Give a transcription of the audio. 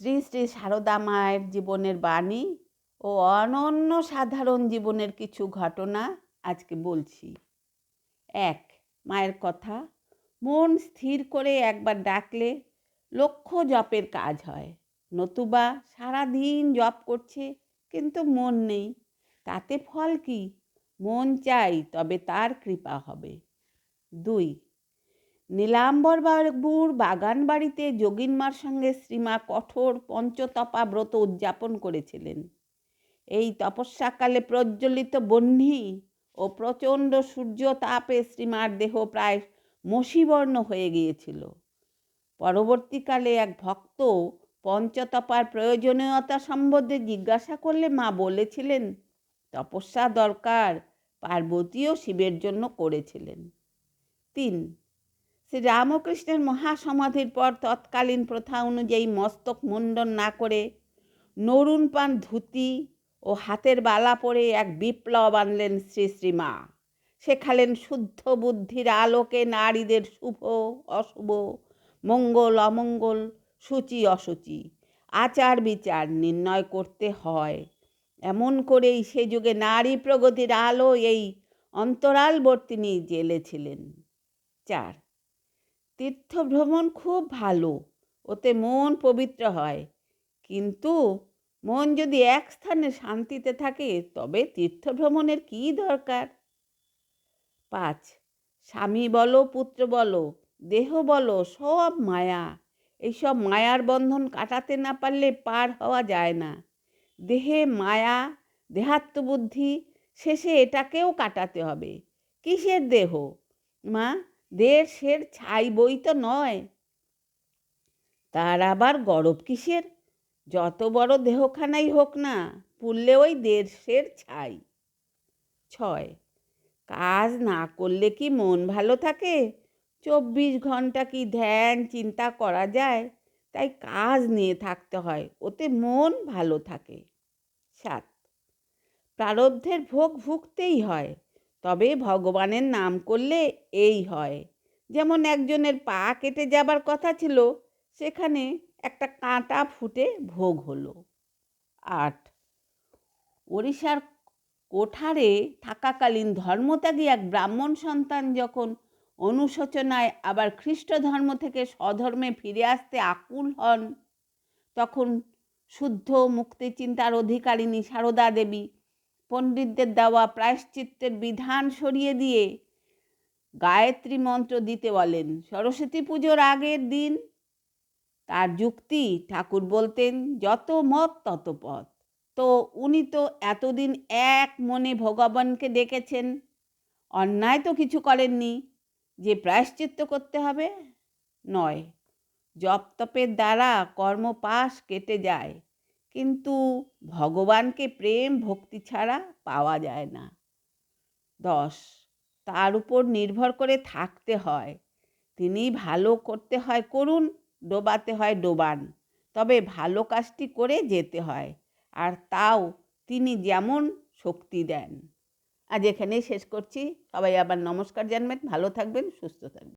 শ্রী শ্রী সারদা মায়ের জীবনের বাণী ও অনন্য সাধারণ জীবনের কিছু ঘটনা আজকে বলছি। এক, মায়ের কথা, মন স্থির করে একবার ডাকলে লক্ষ্য জপের কাজ হয়। নতুবা সারাদিন জপ করছে, কিন্তু মন নেই। তাতে ফল কি? মন চাই তবে তার কৃপা হবে। দুই নীলাম্বর বাবুর বাগান বাড়িতে যোগিনমার সঙ্গে শ্রীমা কঠোর পঞ্চতপা ব্রত উদযাপন করেছিলেন। এই তপস্যাকালে প্রজ্বলিত বহ্নি ও প্রচণ্ড সূর্য তাপে শ্রীমার দেহ প্রায় মসীবর্ণ হয়ে গিয়েছিল। পরবর্তীকালে এক ভক্ত পঞ্চতপার প্রয়োজনীয়তা সম্বন্ধে জিজ্ঞাসা করলে মা বলেছিলেন, তপস্যা দরকার, পার্বতীও শিবের জন্য করেছিলেন। তিন শ্রী রামকৃষ্ণের মহাসমাধির পর তৎকালীন প্রথা অনুযায়ী মস্তক মুন্ডন না করে নরুণ পান ধুতি ও হাতের বালা পরে এক বিপ্লব আনলেন শ্রী শ্রীমা। শেখালেন শুদ্ধ বুদ্ধির আলোকে নারীদের শুভ, অশুভ, মঙ্গল, অমঙ্গল, সূচি, অসুচি, আচার বিচার নির্ণয় করতে হয়। এমন করেই সে যুগে নারী প্রগতির আলো এই অন্তরালবর্তিনী জেলেছিলেন। চার তীর্থ ভ্রমণ খুব ভালো, ওতে মন পবিত্র হয়। কিন্তু মন যদি এক স্থানে শান্তিতে থাকে, তবে তীর্থ ভ্রমণের কী দরকার? পাঁচ, স্বামী বলো, পুত্র বলো, দেহ বলো, সব মায়া। এইসব মায়ার বন্ধন কাটাতে না পারলে পার হওয়া যায় না। দেহে মায়া দেহাত্মবুদ্ধি শেষে এটাকেও কাটাতে হবে। কিসের দেহ? মা দেশের ছাই বই তো নয়। তার আবার গরব কিসের? যত বড় দেহখানাই হোক না পুললে ওই দেশের ছাই। ছয়, কাজ না করলে কি মন ভালো থাকে? চব্বিশ ঘণ্টা কি ধ্যান, চিন্তা করা যায়? তাই কাজ নিয়ে থাকতে হয়, ওতে মন ভালো থাকে। সাত, প্রারব্ধের ভোগ ভুগতেই হয় তবে ভগবানের নাম করলে এই হয়। যেমন একজনের পা কেটে যাবার কথা ছিল, সেখানে একটা কাঁটা ফুটে ভোগ হলো। আট, ওড়িশার কোঠারে থাকাকালীন ধর্মত্যাগী এক ব্রাহ্মণ সন্তান যখন অনুশোচনায় আবার খ্রিস্ট ধর্ম থেকে স্বধর্মে ফিরে আসতে আকুল হন, তখন শুদ্ধ মুক্তি চিন্তার অধিকারিণী সারদা দেবী পণ্ডিতদের দেওয়া প্রায়শ্চিত্তের বিধান সরিয়ে দিয়ে গায়ত্রী মন্ত্র দিতে বলেন। সরস্বতী পুজোর আগের দিন তার যুক্তি ঠাকুর বলতেন, যত মত, তত পথ। তো উনি তো এতদিন এক মনে ভগবানকে ডেকেছেন। অন্যায় তো কিছু করেননি। যে প্রায়শ্চিত্ত করতে হবে, নয়। জপ তপের দ্বারা কর্মপাশ কেটে যায়। কিন্তু ভগবানকে প্রেম, ভক্তি ছাড়া পাওয়া যায় না। দশ, তার উপর নির্ভর করে থাকতে হয়। তিনি ভালো করতে হয়, করুন, ডোবাতে হয়, ডোবান। তবে ভালো কাজটি করে যেতে হয়, আর তাও তিনি যেমন শক্তি দেন। আজ এখানেই শেষ করছি। সবাই আবার নমস্কার জানবেন, ভালো থাকবেন, সুস্থ থাকবেন।